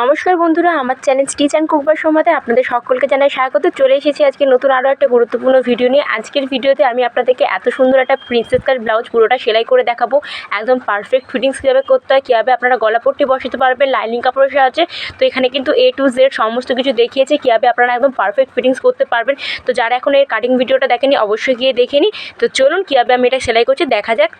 নমস্কার বন্ধুরা, আমার চ্যানেল স্টিচ অ্যান্ড কুকবার সম্বন্ধে আপনাদের সকলকে জানাই স্বাগত। চলে এসেছি আজকে নতুন আরও একটা গুরুত্বপূর্ণ ভিডিও নিয়ে। আজকের ভিডিওতে আমি আপনাদেরকে এত সুন্দর একটা প্রিন্সেস কাট ব্লাউজ পুরোটা সেলাই করে দেখাবো। একদম পারফেক্ট ফিটিংস কীভাবে করতে হয় কীভাবে আপনারা গলা পট্টি বসাতে পারবেন লাইনিং কাপড়ের সাহায্যে। তো এখানে কিন্তু এ টু জেড সমস্ত কিছু দেখিয়েছে কীভাবে আপনারা একদম পারফেক্ট ফিটিংস করতে পারবেন। তো যারা এখন এর কাটিং ভিডিওটা দেখেনি, অবশ্যই গিয়ে দেখে নিই তো চলুন কীভাবে আমি এটা সেলাই করছি, দেখা যাক।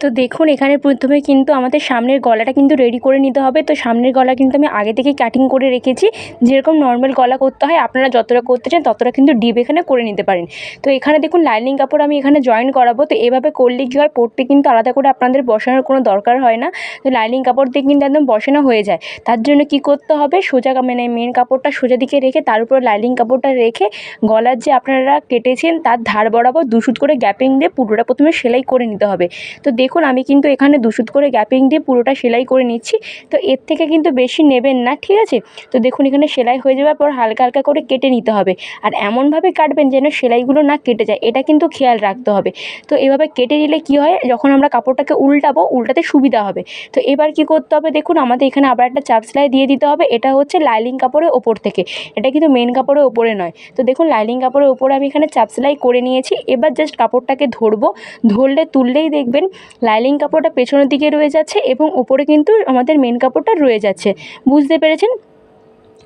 তো দেখুন, এখানে প্রথমে কিন্তু আমাদের সামনের গলাটা কিন্তু রেডি করে নিতে হবে। তো সামনের গলা কিন্তু আমি আগে থেকেই কাটিং করে রেখেছি। যেরকম নর্মাল গলা করতে হয়, আপনারা যতটা করতে চান ততটা কিন্তু ডিপ এখানে করে নিতে পারেন। তো এখানে দেখুন লাইনিং কাপড় আমি এখানে জয়েন করাবো। তো এভাবে করলে কী হয় পড়তে কিন্তু আলাদা করে আপনাদের বসানোর কোনো দরকার হয় না। তো লাইনিং কাপড় দিয়ে কিন্তু একদম বসানো হয়ে যায়। তার জন্য কি করতে হবে, সোজা মানে মেন কাপড়টা সোজা দিকে রেখে, তার উপর লাইনিং কাপড়টা রেখে গলার যে আপনারা কেটেছেন, তার ধার বরাবর দুশুদ করে গ্যাপিং দিয়ে পুরোটা প্রথমে সেলাই করে নিতে হবে। তো দেখুন, আমি কিন্তু এখানে দুশুদ করে গ্যাপিং দিয়ে পুরোটা সেলাই করে নিচ্ছি। তো এর থেকে কিন্তু বেশি নেবেন না, ঠিক আছে? তো দেখুন, এখানে সেলাই হয়ে যাওয়ার পর হালকা হালকা করে কেটে নিতে হবে। আর এমনভাবে কাটবেন যেন সেলাইগুলো না কেটে যায়, এটা কিন্তু খেয়াল রাখতে হবে। তো এভাবে কেটে নিলে কি হয়, যখন আমরা কাপড়টাকে উল্টাবো, উল্টাতে সুবিধা হবে। তো এবার কি করতে হবে দেখুন, আমাদের এখানে আবার একটা চাপ সেলাই দিয়ে দিতে হবে, এটা হচ্ছে লাইলিং কাপড়ের ওপর থেকে। এটা কিন্তু মেন কাপড়ের ওপরে নয়। তো দেখুন, লাইলিং কাপড়ের ওপরে আমি এখানে চাপ সেলাই করে নিয়েছি। এবার জাস্ট কাপড়টাকে ধরবো, ধরলে, তুললেই দেখবেন লাইলিং কাপড়টা পেছনের দিকে রয়ে যাচ্ছে এবং ওপরে কিন্তু আমাদের মেন কাপড়টা রয়ে যাচ্ছে। বুঝতে পেরেছেন?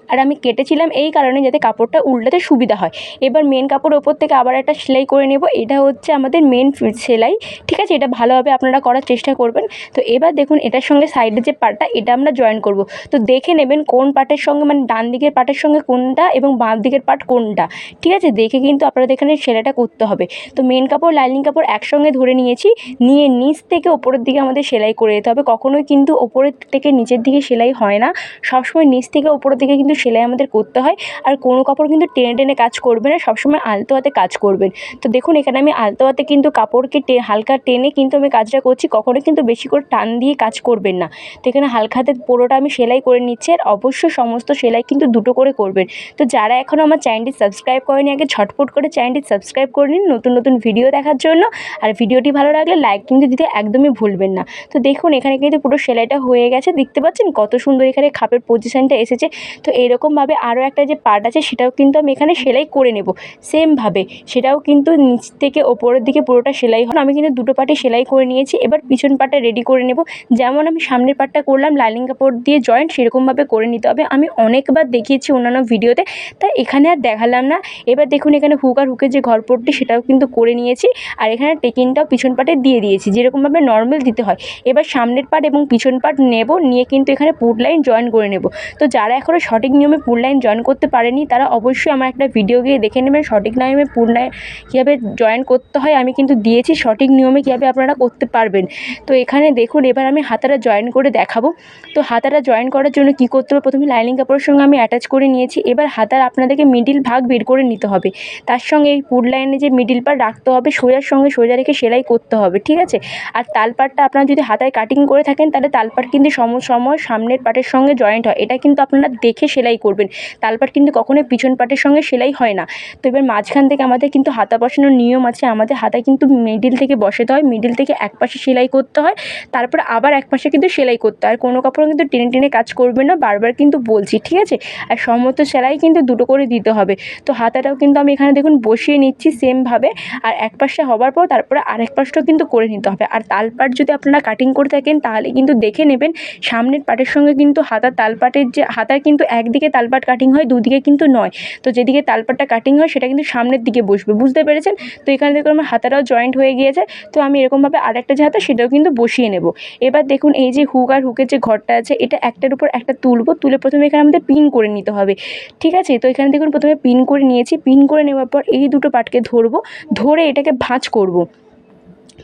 আর আমি কেটেছিলাম এই কারণে যাতে কাপড়টা উল্টাতে সুবিধা হয়। এবার মেন কাপড় ওপর থেকে আবার একটা সেলাই করে নেব। এটা হচ্ছে আমাদের মেন সেলাই। ঠিক আছে? এটা ভালোভাবে আপনারা করার চেষ্টা করবেন। তো এবার দেখুন, এটার সঙ্গে সাইডে যে পার্টটা এটা আমরা জয়েন করব। তো দেখে নেবেন কোন পার্টের সঙ্গে মানে ডান দিকের পার্টের সঙ্গে কোনটা এবং বাম দিকের পার্ট কোনটা। ঠিক আছে? দেখে কিন্তু আপনাদের এখানে সেলাইটা করতে হবে। তো মেন কাপড় লাইনিং কাপড় একসঙ্গে ধরে নিয়েছি। নিয়ে নিচ থেকে ওপরের দিকে আমাদের সেলাই করে যেতে হবে। কখনোই কিন্তু ওপরের থেকে নিচের দিকে সেলাই হয় না। সবসময় নিচ থেকে ওপরের দিকে কিন্তু সেলাই আমাদের করতে হয়। আর কোনো কাপড় কিন্তু টেনে টেনে কাজ করবে না, সবসময় আলতো হাতে কাজ করবেন। তো দেখুন, এখানে আমি আলতো হাতে কিন্তু কাপড়কে টে হালকা টেনে কিন্তু আমি কাজটা করছি কখনোই কিন্তু বেশি করে টান দিয়ে কাজ করবেন না। তো এখানে হালকা হাতে পুরোটা আমি সেলাই করে নিচ্ছি আর অবশ্যই সমস্ত সেলাই কিন্তু দুটো করে করবেন। তো যারা এখনও আমার চ্যানেলটি সাবস্ক্রাইব করেনি, আগে ঝটপট করে চ্যানেলটি সাবস্ক্রাইব করে নিন, নতুন নতুন ভিডিও দেখার জন্য। আর ভিডিওটি ভালো লাগলে লাইক কিন্তু দিতে একদমই ভুলবেন না। তো দেখুন, এখানে কিন্তু পুরো সেলাইটা হয়ে গেছে, দেখতে পাচ্ছেন কত সুন্দর এখানে খাপের পজিশানটা এসেছে। তো এরকমভাবে আরও একটা যে পার্ট আছে, সেটাও কিন্তু আমি এখানে সেলাই করে নেব। সেমভাবে সেটাও কিন্তু নিচ থেকে ওপরের দিকে পুরোটা সেলাই হয় আমি কিন্তু দুটো পার্টে সেলাই করে নিয়েছি, এবার পিছন পার্টটা রেডি করে নেব। যেমন আমি সামনের পার্টটা করলাম, লাইনিং কাপড় দিয়ে জয়েন্ট সেরকমভাবে করে নিতে হবে। আমি অনেকবার দেখিয়েছি অন্যান্য ভিডিওতে, তাই এখানে আর দেখালাম না। এবার দেখুন এখানে হুক আর হুকের যে ঘরপট্টি, সেটাও কিন্তু করে নিয়েছি। আর এখানে টেকিংটাও পিছন পার্টে দিয়ে দিয়েছি, যেরকমভাবে নর্মাল দিতে হয়। এবার সামনের পার্ট এবং পিছন পার্ট নেব, নিয়ে কিন্তু এখানে পুট লাইন জয়েন করে নেব। তো যারা এখনও সঠিক নিয়মে পুল লাইন জয়েন করতে পারেনি, তারা অবশ্যই আমার একটা ভিডিও গিয়ে দেখে নেবেন সঠিক নিয়মে পুট লাইন কীভাবে জয়েন করতে হয়, আমি কিন্তু দিয়েছি সঠিক নিয়মে কীভাবে আপনারা করতে পারবেন। তো এখানে দেখুন, এবার আমি হাতাটা জয়েন করে দেখাবো। তো হাতাটা জয়েন করার জন্য কী করতে হবে? প্রথমে লাইনিং কাপড়ের সঙ্গে আমি অ্যাটাচ করে নিয়েছি। এবার হাতার আপনাদেরকে মিডিল ভাগ বের করে নিতে হবে। তার সঙ্গে এই পুট লাইনে যে মিডিল পার্ট রাখতে হবে, সোজার সঙ্গে সোজা রেখে সেলাই করতে হবে, ঠিক আছে? আর তালপাটটা আপনারা যদি হাতায় কাটিং করে থাকেন, তাহলে তালপাট কিন্তু সম, সময় সামনের পাটের সঙ্গে জয়েন্ট হয়। এটা কিন্তু আপনারা দেখে সেলাই করবেন। তালপাট কিন্তু কখনোই পিছন পাটের সঙ্গে সেলাই হয় না। তো এবার মাঝখান থেকে আমাদের কিন্তু হাতা বসানোর নিয়ম আছে। আমাদের হাতায় কিন্তু মিডিল থেকে বসাতে হয়। মিডিল থেকে এক পাশে সেলাই করতে হয়। তারপর আবার এক পাশে কিন্তু সেলাই করতে হয়। আর কোনো কাপড় কিন্তু টেনে টেনে কাজ করবে না। বারবার কিন্তু বলছি, ঠিক আছে? আর সমস্ত সেলাই কিন্তু দুটো করে দিতে হবে। তো হাতাটাও কিন্তু আমি এখানে দেখুন বসিয়ে নিচ্ছি সেমভাবে আর এক পাশে হবার পর তারপরে আরেক পাশটাও কিন্তু করে নিতে হবে। আর তালপাট যদি আপনারা কাটিং করে থাকেন, তাহলে কিন্তু দেখে নেবেন সামনের পাটের সঙ্গে কিন্তু হাতার তালপাটের যে হাতার কিন্তু একদিকে তালপাট কাটিং হয়, দুদিকে কিন্তু নয়। তো যেদিকে তালপাটটা কাটিং হয়, সেটা কিন্তু সামনের দিকে বসবে, বুঝতে পেরেছেন? তো এখানে দেখুন আমার হাতাটাও জয়েন্ট হয়ে গিয়েছে, তো আমি এরকমভাবে আরেকটা যে হাতা, সেটাও কিন্তু বসিয়ে নেব। এবার দেখুন এই যে হুক আর হুকের যে ঘরটা আছে, এটা একটার উপর একটা তুলবো, তুলে প্রথমে এখানে আমাদের পিন করে নিতে হবে, ঠিক আছে? তো এখানে দেখুন প্রথমে পিন করে নিয়েছি পিন করে নেওয়ার পর এই দুটো পাটকে ধরবো, ধরে এটাকে ভাঁজ করব।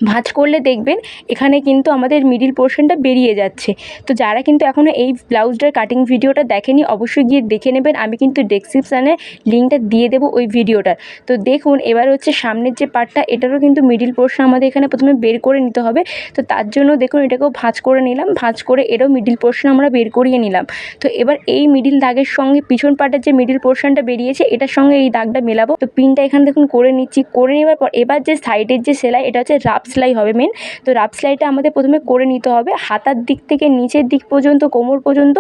ভাঁজ করলে দেখবেন এখানে কিন্তু আমাদের মিডিল পোর্শনটা বেরিয়ে যাচ্ছে। তো যারা কিন্তু এখনও এই ব্লাউজটার কাটিং ভিডিওটা দেখেনি, অবশ্যই গিয়ে দেখে নেবেন। আমি কিন্তু ডেসক্রিপশানে লিঙ্কটা দিয়ে দেবো ওই ভিডিওটার। তো দেখুন, এবার হচ্ছে সামনের যে পার্টটা এটারও কিন্তু মিডিল পোর্শন আমাদের এখানে প্রথমে বের করে নিতে হবে। তো তার জন্য দেখুন, এটাকেও ভাঁজ করে নিলাম। ভাঁজ করে এরও মিডিল পোর্শন আমরা বের করিয়ে নিলাম। তো এবার এই মিডিল দাগের সঙ্গে পিছন পার্টের যে মিডিল পোর্শনটা বেরিয়েছে, এটার সঙ্গে এই দাগটা মেলাবো। তো পিনটা এখানে দেখুন, করে নিচ্ছি। করে নেওয়ার পর এবার যে সাইডের যে সেলাই, এটা হচ্ছে রাফ রাফ সেলাই হবে মেন তো রাফ সেলাইটা আমাদের প্রথমে করে নিতে হবে। হাতার দিক থেকে নিচের দিক পর্যন্ত, কোমর পর্যন্ত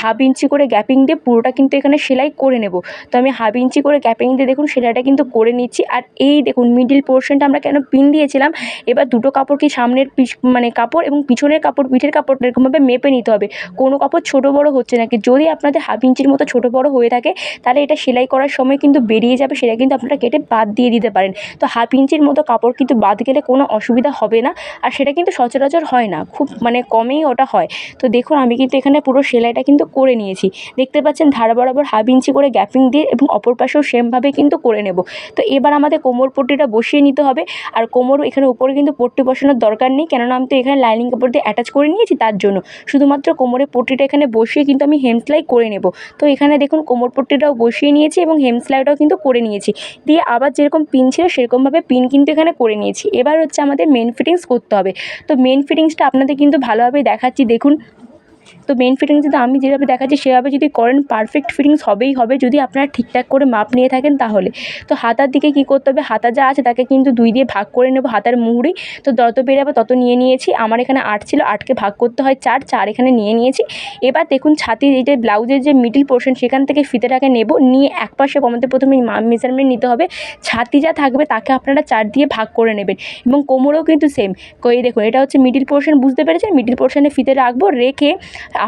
হাফ ইঞ্চি করে গ্যাপিং দিয়ে পুরোটা কিন্তু এখানে সেলাই করে নেব। তো আমি হাফ ইঞ্চি করে গ্যাপিং দিয়ে দেখুন সেলাইটা কিন্তু করে নিচ্ছি। আর এই দেখুন মিডিল পোর্শনটা আমরা কেন পিন দিয়েছিলাম, এবার দুটো কাপড় কি সামনের মানে কাপড় এবং পিছনের কাপড়, পিঠের কাপড় এরকমভাবে মেপে নিতে হবে। কোনো কাপড় ছোটো বড়ো হচ্ছে নাকি যদি আপনাদের হাফ ইঞ্চির মতো ছোটো বড়ো হয়ে থাকে, তাহলে এটা সেলাই করার সময় কিন্তু বেরিয়ে যাবে, সেটা কিন্তু আপনারা কেটে বাদ দিয়ে দিতে পারেন। তো হাফ ইঞ্চির মতো কাপড় কিন্তু বাদ গেলে কোনো অসুবিধা হবে না। আর সেটা কিন্তু সচরাচর হয় না। খুব মানে কমেই ওটা হয়। তো দেখুন, আমি কিন্তু এখানে পুরো সেলাইটা কিন্তু করে নিয়েছি। দেখতে পাচ্ছেন, ধার বরাবর হাফ ইঞ্চি করে গ্যাপিং দিয়ে এবং অপর পাশেও সেমভাবে কিন্তু করে নেব। তো এবার আমাদের কোমর পট্টিটা বসিয়ে নিতে হবে। আর কোমর এখানে উপরে কিন্তু পট্টি বসানোর দরকার নেই। কেননা আমি তো এখানে লাইনিং কাপড় দিয়ে অ্যাটাচ করে নিয়েছি তার জন্য। শুধুমাত্র কোমরে পট্টিটা এখানে বসিয়ে কিন্তু আমি হেম সেলাই করে নেব। তো এখানে দেখুন, কোমর পট্টিটাও বসিয়ে নিয়েছি এবং হেম সেলাইটাও কিন্তু করে নিয়েছি। দিয়ে আবার যেরকম পিন ছিল, সেরকমভাবে পিন কিন্তু এখানে করে নিয়েছি। এবার হচ্ছে আমাদের মেন ফিটিংস করতে হবে। তো মেন ফিটিংসটা আপনাদের কিন্তু ভালোভাবে দেখাচ্ছি। দেখুন তো মেন ফিটিংস যদি আমি যেভাবে দেখাচ্ছি, সেভাবে যদি করেন পারফেক্ট ফিটিংস হবেই হবে, যদি আপনারা ঠিকঠাক করে মাপ নিয়ে থাকেন তাহলে। তো হাতার দিকে কী করতে হবে? হাতা যা আছে তাকে কিন্তু দুই দিয়ে ভাগ করে নেব হাতার মুহুরি। তো যত বেরাবে তত নিয়ে নিয়েছি। আমার এখানে আট ছিল, আটকে ভাগ করতে হয় চার চার এখানে নিয়ে নিয়েছি। এবার দেখুন ছাতির এই যে ব্লাউজের যে মিডিল পোর্শন সেখান থেকে ফিতেটাকে নেব। নিয়ে এক পাশে আমাদের প্রথমে মেজারমেন্ট নিতে হবে। ছাতি যা থাকবে তাকে আপনারা চার দিয়ে ভাগ করে নেবেন। এবং কোমরেও কিন্তু সেম এই দেখুন, এটা হচ্ছে মিডিল পোর্শন বুঝতে পেরেছেন? মিডিল পোর্শনে ফিতে রাখব, রেখে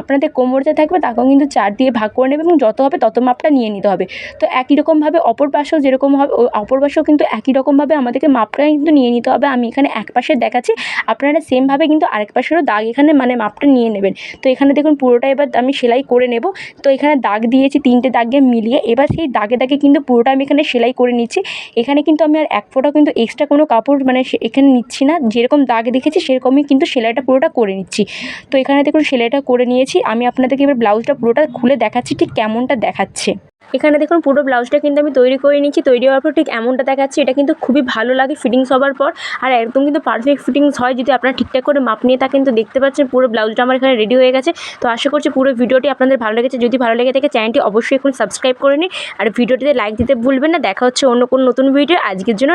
আপনাদের কোমর যা থাকবে তাকেও কিন্তু চার দিয়ে ভাগ করে নেবে এবং যত হবে তত মাপটা নিয়ে নিতে হবে। তো একই রকমভাবে অপর পাশেও যেরকম হবে অপর পাশেও কিন্তু একই রকমভাবে আমাদেরকে মাপটা কিন্তু নিয়ে নিতে হবে। আমি এখানে এক পাশে দেখাচ্ছি, আপনারা সেমভাবে কিন্তু আরেক পাশেরও দাগ এখানে মানে মাপটা নিয়ে নেবেন। তো এখানে দেখুন পুরোটা এবার আমি সেলাই করে নেব। তো এখানে দাগ দিয়েছি তিনটে দাগে মিলিয়ে, এবার সেই দাগে দাগে কিন্তু পুরোটা আমি এখানে সেলাই করে নিচ্ছি। এখানে কিন্তু আমি আর এক ফোঁটা কিন্তু এক্সট্রা কোনো কাপড় মানে এখানে নিচ্ছি না। যেরকম দাগ দেখেছি সেরকমই কিন্তু সেলাইটা পুরোটা করে নিচ্ছি। তো এখানে দেখুন সেলাইটা করে নিয়েছি, আমি আপনাদেরকে এবার ব্লাউজটা পুরোটা খুলে দেখাচ্ছি ঠিক কেমনটা দেখাচ্ছে। এখানে দেখুন পুরো ব্লাউজটা কিন্তু আমি তৈরি করে নিচ্ছি তৈরি হওয়ার পর ঠিক এমনটা দেখাচ্ছে, এটা কিন্তু খুবই ভালো লাগে ফিটিংস হওয়ার পর। আর একদম কিন্তু পারফেক্ট ফিটিংস হয় যদি আপনারা ঠিকঠাক করে মাপ নিয়ে তো দেখতে পাচ্ছেন, পুরো ব্লাউজটা আমার এখানে রেডি হয়ে গেছে। তো আশা করছি পুরো ভিডিওটি আপনাদের ভালো লেগেছে, যদি ভালো লেগে থাকে চ্যানেলটি অবশ্যই এখন সাবস্ক্রাইব করে নিন। আর ভিডিওটিতে লাইক দিতে ভুলবেন না, দেখা হচ্ছে অন্য কোনো নতুন ভিডিও আজকের জন্য